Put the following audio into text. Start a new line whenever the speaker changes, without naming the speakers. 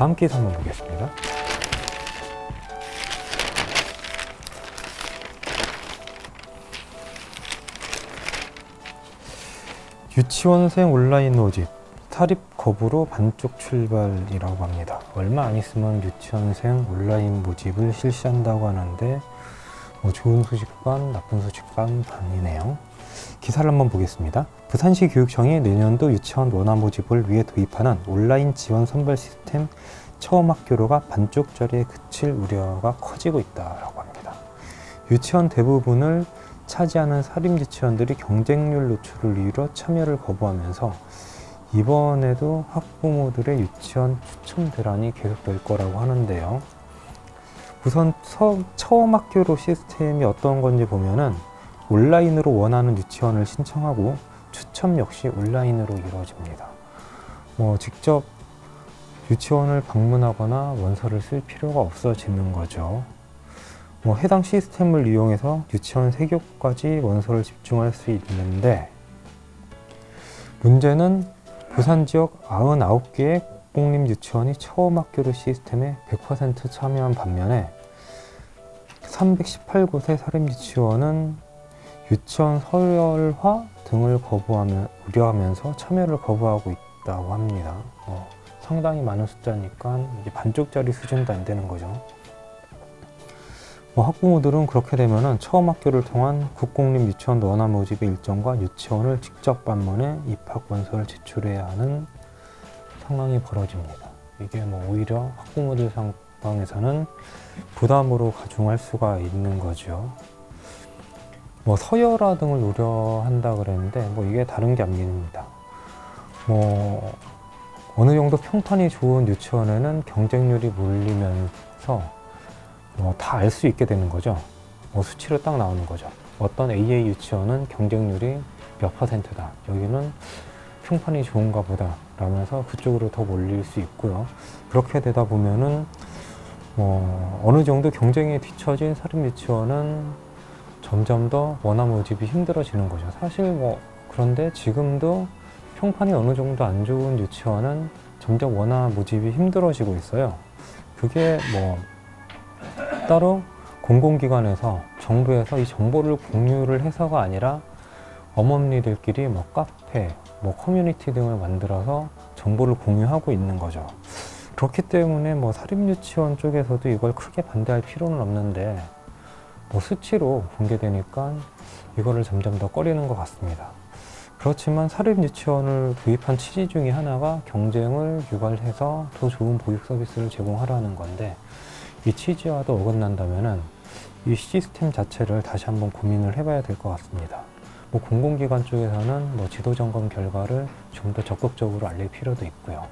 다음 기사 한번 보겠습니다. 유치원생 온라인 모집 사립 거부로 반쪽 출발이라고 합니다. 얼마 안 있으면 유치원생 온라인 모집을 실시한다고 하는데 뭐 좋은 소식 반 나쁜 소식 반 반이네요. 기사를 한번 보겠습니다. 부산시 교육청이 내년도 유치원 원화 모집을 위해 도입하는 온라인 지원 선발 시스템 처음 학교로가 반쪽 자리에 그칠 우려가 커지고 있다고 합니다. 유치원 대부분을 차지하는 사립 유치원들이 경쟁률 노출을 이유로 참여를 거부하면서 이번에도 학부모들의 유치원 추천 대란이 계속될 거라고 하는데요. 우선 서, 처음 학교로 시스템이 어떤 건지 보면은 온라인으로 원하는 유치원을 신청하고 추첨 역시 온라인으로 이루어집니다. 뭐 직접 유치원을 방문하거나 원서를 쓸 필요가 없어지는 거죠. 뭐 해당 시스템을 이용해서 유치원 세교까지 원서를 집중할 수 있는데 문제는 부산 지역 99개의 공립 유치원이 처음 학교로 시스템에 100% 참여한 반면에 318곳의 사립 유치원은 유치원 서열화 등을 거부하며 우려하면서 참여를 거부하고 있다고 합니다. 어, 상당히 많은 숫자니까 이제 반쪽짜리 수준도 안 되는 거죠. 뭐 학부모들은 그렇게 되면은 처음 학교를 통한 국공립 유치원 원화 모집의 일정과 유치원을 직접 방문해 입학 원서를 제출해야 하는 상황이 벌어집니다. 이게 뭐 오히려 학부모들 상황에서는 부담으로 가중할 수가 있는 거죠. 뭐 서열화 등을 우려한다 그랬는데 뭐 이게 다른 게 아닙니다. 뭐 어느 정도 평판이 좋은 유치원에는 경쟁률이 몰리면서 뭐 다 알 수 있게 되는 거죠. 뭐 수치로 딱 나오는 거죠. 어떤 AA 유치원은 경쟁률이 몇 퍼센트다. 여기는 평판이 좋은가 보다. 라면서 그쪽으로 더 몰릴 수 있고요. 그렇게 되다 보면은 뭐 어느 정도 경쟁에 뒤처진 사립 유치원은 점점 더 원화 모집이 힘들어지는 거죠. 사실 뭐 그런데 지금도 평판이 어느 정도 안 좋은 유치원은 점점 원화 모집이 힘들어지고 있어요. 그게 뭐 따로 공공기관에서 정부에서 이 정보를 공유를 해서가 아니라 어머니들끼리 뭐 카페, 뭐 커뮤니티 등을 만들어서 정보를 공유하고 있는 거죠. 그렇기 때문에 뭐 사립유치원 쪽에서도 이걸 크게 반대할 필요는 없는데 뭐 수치로 공개되니까 이거를 점점 더 꺼리는 것 같습니다. 그렇지만 사립유치원을 도입한 취지 중에 하나가 경쟁을 유발해서 더 좋은 보육 서비스를 제공하라는 건데 이 취지와도 어긋난다면은 이 시스템 자체를 다시 한번 고민을 해봐야 될 것 같습니다. 뭐 공공기관 쪽에서는 뭐 지도 점검 결과를 좀 더 적극적으로 알릴 필요도 있고요.